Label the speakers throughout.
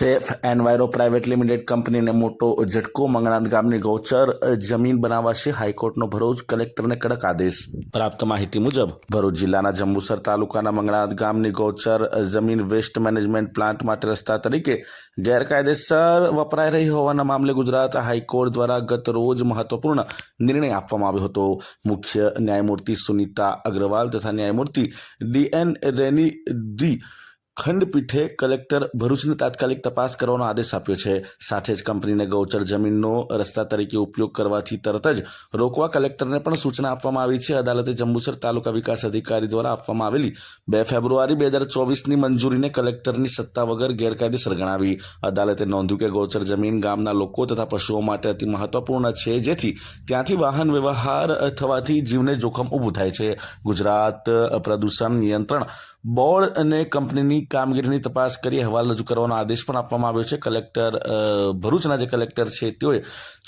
Speaker 1: Safe enviro private limited કંપનીને મોટો ઝટકો, મંગળાંત ગામની ગૌચર જમીન બનાવાશે હાઈકોર્ટનો ભરૂચ કલેક્ટરને કડક આદેશ. પ્રાપ્ત માહિતી મુજબ, ભરૂચ જિલ્લાના જંબુસર તાલુકાના મંગળાંત ગામની ગૌચર જમીન વેસ્ટ મેનેજમેન્ટ પ્લાન્ટ માટે રસ્તા તરીકે ગેરકાયદેસર વપરાઈ રહી હોવાના મામલે ગુજરાત હાઈકોર્ટ દ્વારા ગત રોજ મહત્વપૂર્ણ નિર્ણય આપવામાં આવ્યો હતો. મુખ્ય ન્યાયમૂર્તિ સુનીતા અગ્રવાલ તથા ન્યાયમૂર્તિ ડી એન રેની ડી ખંડપીઠે કલેક્ટર ભરૂચને તાત્કાલિક તપાસ કરવાનો આદેશ આપ્યો છે. સાથે જ કંપનીને ગૌચર જમીનનો રસ્તા તરીકે ઉપયોગ કરવાથી તરત જ રોકવા કલેક્ટરને પણ સૂચના આપવામાં આવી છે. અદાલતે જંબુસર તાલુકા વિકાસ અધિકારી દ્વારા આપવામાં આવેલી બે ફેબ્રુઆરી બે હજાર ચોવીસની મંજૂરીને કલેક્ટરની સત્તા વગર ગેરકાયદેસર ગણાવી. અદાલતે નોંધ્યું કે ગૌચર જમીન ગામના લોકો તથા પશુઓ માટે અતિ મહત્વપૂર્ણ છે, જેથી ત્યાંથી વાહન વ્યવહાર થવાથી જીવને જોખમ ઊભું થાય છે. ગુજરાત પ્રદૂષણ નિયંત્રણ બોર્ડ અને કંપનીની કામગીરીની તપાસ કરી અહેવાલ રજૂ કરવાનો આદેશ પણ આપવામાં આવ્યો છે. કલેક્ટર ભરૂચના જે કલેક્ટર છે તેઓએ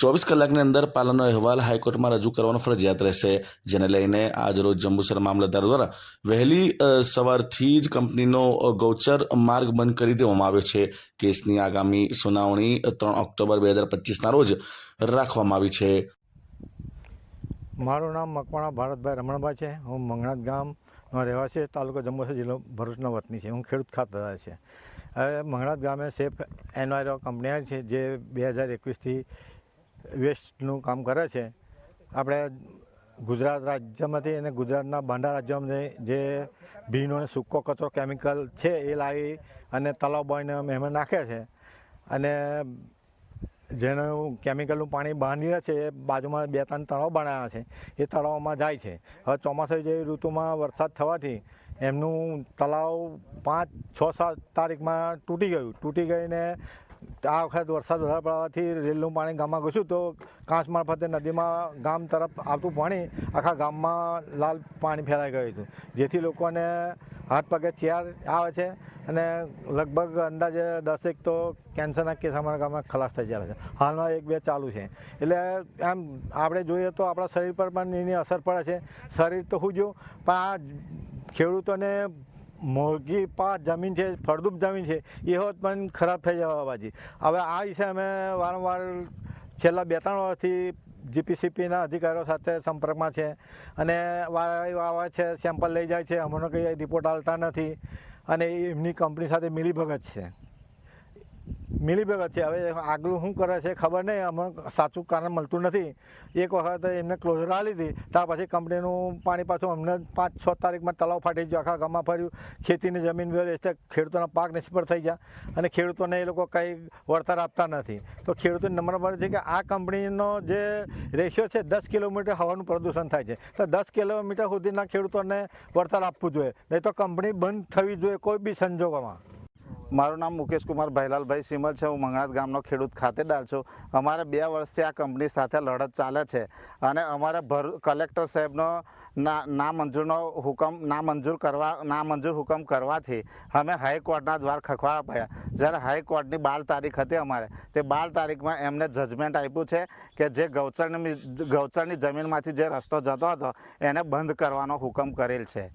Speaker 1: ચોવીસ કલાકની અંદર પાલનનો અહેવાલ હાઈકોર્ટમાં રજૂ કરવાનો ફરજિયાત રહેશે, જેને લઈને આજરોજ જંબુસર મામલતદાર દ્વારા વહેલી સવારથી જ કંપનીનો ગૌચર માર્ગ બંધ કરી દેવામાં આવ્યો છે. કેસની આગામી સુનાવણી ત્રણ ઓક્ટોબર બે હજાર પચીસના રોજ રાખવામાં આવી છે.
Speaker 2: મારું નામ મકવાણા ભારતભાઈ રમણભાઈ છે. હું મંગણાત ગામનો રહેવાસી તાલુકો જંબુસર જિલ્લો ભરૂચનો વતની છે. હું ખેડૂત ખાતેદાર છે. હવે મંગળાત ગામે સેફ એનવાયરો કંપની છે, જે બે હજાર એકવીસથી વેસ્ટનું કામ કરે છે. આપણે ગુજરાત રાજ્યમાંથી અને ગુજરાતના બાંડા રાજ્યમાંથી જે ભીનો અને સૂકો કચરો કેમિકલ છે એ લાવી અને તલાવ બાઈને મહેમાન નાખે છે. અને જેનું કેમિકલનું પાણી બહાર નીકળે છે, એ બાજુમાં બે ત્રણ તળાવ બનાવ્યા છે. એ તળાવમાં જાય છે. હવે ચોમાસા જેવી ઋતુમાં વરસાદ થવાથી એમનું તળાવ પાંચ, છ, સાત તારીખમાં તૂટી ગયું. તૂટી ગઈને આ વખત વરસાદ વધારે પડવાથી રેલનું પાણી ગામમાં ઘૂસ્યું. તો કાંસ મારફતે નદીમાં ગામ તરફ આવતું પાણી આખા ગામમાં લાલ પાણી ફેલાઈ ગયું હતું. જેથી લોકોને હાથ પગે ચેર આવે છે. અને લગભગ અંદાજે દસેક તો કેન્સરના કેસ અમારા ગામમાં ખલાસ થઈ જાય છે. હાલમાં એક બે ચાલુ છે. એટલે આમ આપણે જોઈએ તો આપણા શરીર પર પણ એની અસર પડે છે. શરીર તો શું જો પણ આ ખેડૂતોને મોંઘી પાક જમીન છે, ફળદ્રુપ જમીન છે, એ હોત પણ ખરાબ થઈ જવા બાજી. હવે આ વિશે અમે વારંવાર છેલ્લા બે ત્રણ વર્ષથી જીપીસીપીના અધિકારીઓ સાથે સંપર્કમાં છે. અને વાવા છે, સેમ્પલ લઈ જાય છે. અમને કંઈ રિપોર્ટ આવતા નથી. અને એમની કંપની સાથે મિલીભગત છે. મિલીભગત છે. હવે આગલું શું કરે છે ખબર નહીં. અમને સાચું કારણ મળતું નથી. એક વખત એમને ક્લોઝર આપી લીધી. ત્યાર પછી કંપનીનું પાણી પાછું અમને પાંચ છ તારીખમાં તલાવ ફાટી ગયો. આખા ગામમાં ફર્યું. ખેતીની જમીન વેચતા ખેડૂતોના પાક નિષ્ફળ થઈ ગયા. અને ખેડૂતોને એ લોકો કંઈ વળતર આપતા નથી. તો ખેડૂતોને નંબર પર છે કે આ કંપનીનો જે રેશિયો છે, દસ કિલોમીટર હવાનું પ્રદૂષણ થાય છે. તો દસ કિલોમીટર સુધીના ખેડૂતોને વળતર આપવું જોઈએ. નહીં તો કંપની બંધ થવી જોઈએ કોઈ બી સંજોગોમાં.
Speaker 3: મારું નામ મુકેશ કુમાર ભાઈલાલભાઈ સિમલ છે. હું મંગળાત ગામનો ખેડૂત ખાતેદાર છું. અમારે બે વર્ષથી આ કંપની સાથે લડત ચાલે છે અને અમારે ભર, કલેક્ટર સાહેબનો ના, નામંજૂરનો હુકમ, નામંજૂર કરવા, નામંજૂર હુકમ કરવાથી અમે હાઈકોર્ટના દ્વાર ખખવાડા પડ્યા. જ્યારે હાઈકોર્ટની બાર તારીખ હતી અમારે, તે બાર તારીખમાં એમને જજમેન્ટ આપ્યું છે કે જે ગૌચરની ગૌચરની જમીનમાંથી જે રસ્તો જતો હતો, એને બંધ કરવાનો હુકમ કરેલ છે.